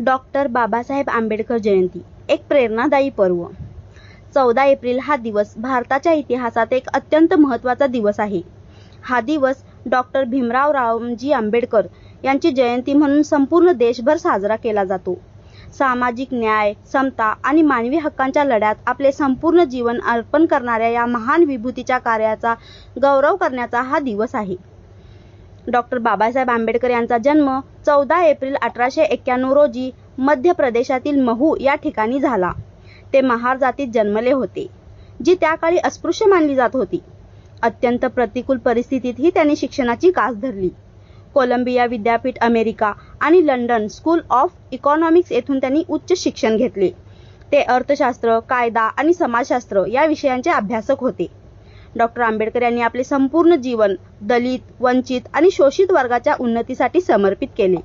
Doctor Babasaheb Ambedkar जयंती एक प्रेरणादायी पर्व. चौदा एप्रिल हा दिवस भारताच्या इतिहासात एक अत्यंत महत्त्वाचा दिवस आहे. हा दिवस डॉक्टर भीमराव रामजी आंबेडकर यांची जयंती म्हणून संपूर्ण देशभर साजरा केला जातो. सामाजिक न्याय समता आणि मानवी हक्कांच्या लढ्यात आपले संपूर्ण जीवन अर्पण करणाऱ्या या महान विभूतीच्या कार्याचा गौरव करण्याचा हा दिवस आहे. डॉक्टर बाबासाहेब आंबेडकर यांचा जन्म चौदा एप्रिल अठराशे एक्क्याण्णव रोजी मध्य प्रदेशातील महू या ठिकाणी झाला. ते महार जातीत जन्मले होते जी त्या काळी अस्पृश्य मानली जात होती. अत्यंत प्रतिकूल परिस्थितीतही त्यांनी शिक्षणाची कास धरली. कोलंबिया विद्यापीठ अमेरिका आणि लंडन स्कूल ऑफ इकॉनॉमिक्स येथून त्यांनी उच्च शिक्षण घेतले. ते अर्थशास्त्र कायदा आणि समाजशास्त्र या विषयांचे अभ्यासक होते. डॉक्टर आंबेडकर यांनी आपले संपूर्ण जीवन दलित वंचित आणि शोषित वर्गाच्या उन्नतीसाठी समर्पित केले.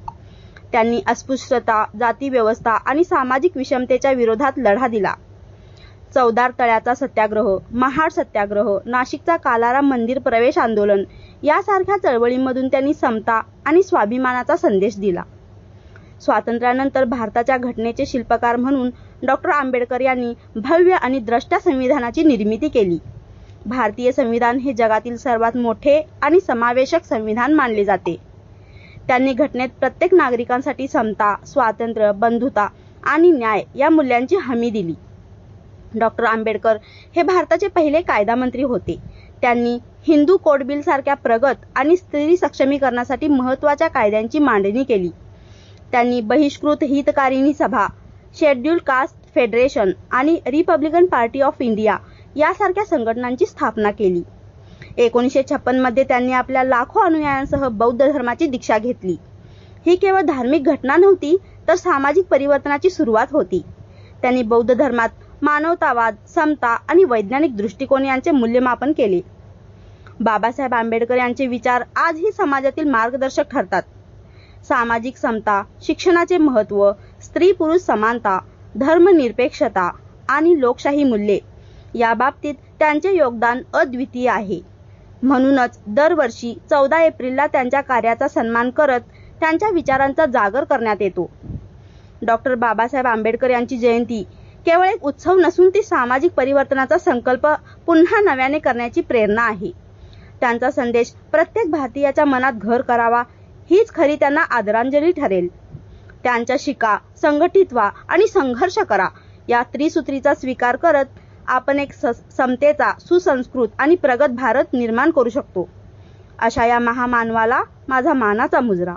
त्यांनी अस्पृश्यता जाती व्यवस्था आणि सामाजिक विषमतेच्या विरोधात लढा दिला. चौदार तळ्याचा सत्याग्रह महाड सत्याग्रह नाशिकचा कालाराम मंदिर प्रवेश आंदोलन यासारख्या चळवळींमधून त्यांनी समता आणि स्वाभिमानाचा संदेश दिला. स्वातंत्र्यानंतर भारताच्या घटनेचे शिल्पकार म्हणून डॉक्टर आंबेडकर यांनी भव्य आणि द्रष्ट्या संविधानाची निर्मिती केली. भारतीय संविधान हे जगातील सर्वात मोठे आणि समावेशक संविधान मानले जाते. त्यांनी घटनेत प्रत्येक नागरिकांसाठी समता स्वातंत्र्य बंधुता आणि न्याय या मूल्यांची हमी दिली. डॉक्टर आंबेडकर हे भारताचे पहिले कायदा मंत्री होते. त्यांनी हिंदू कोड बिल सारख्या प्रगत आणि स्त्री सक्षमीकरणासाठी महत्त्वाच्या कायद्यांची मांडणी केली. त्यांनी बहिष्कृत हितकारिणी सभा शेड्यूल कास्ट फेडरेशन आणि रिपब्लिकन पार्टी ऑफ इंडिया यासारख्या संघटनांची स्थापना केली. एकोणीसशे छप्पनमध्ये त्यांनी आपल्या लाखो अनुयायांसह बौद्ध धर्माची दीक्षा घेतली. ही केवळ धार्मिक घटना नव्हती तर सामाजिक परिवर्तनाची सुरुवात होती. त्यांनी बौद्ध धर्मात मानवतावाद समता आणि वैज्ञानिक दृष्टिकोन यांचे मूल्यमापन केले. बाबासाहेब आंबेडकर यांचे विचार आजही समाजातील मार्गदर्शक ठरतात. सामाजिक समता शिक्षणाचे महत्त्व स्त्री पुरुष समानता धर्मनिरपेक्षता आणि लोकशाही मूल्ये या बाबतीत त्यांचे योगदान अद्वितीय आहे. म्हणूनच दरवर्षी चौदा एप्रिलला त्यांच्या कार्याचा सन्मान करत त्यांच्या विचारांचा जागर करण्यात येतो. डॉक्टर बाबासाहेब आंबेडकर यांची जयंती केवळ एक उत्सव नसून ती सामाजिक परिवर्तनाचा संकल्प पुन्हा नव्याने करण्याची प्रेरणा आहे. त्यांचा संदेश प्रत्येक भारतीयाच्या मनात घर करावा हीच खरी त्यांना आदरांजली ठरेल. त्यांच्या शिका संघटित व्हा आणि संघर्ष करा या त्रिसूत्रीचा स्वीकार करत आपण एक स समतेचा सुसंस्कृत आणि प्रगत भारत निर्माण करू शकतो. अशा या महामानवाला माझा मानाचा मुजरा.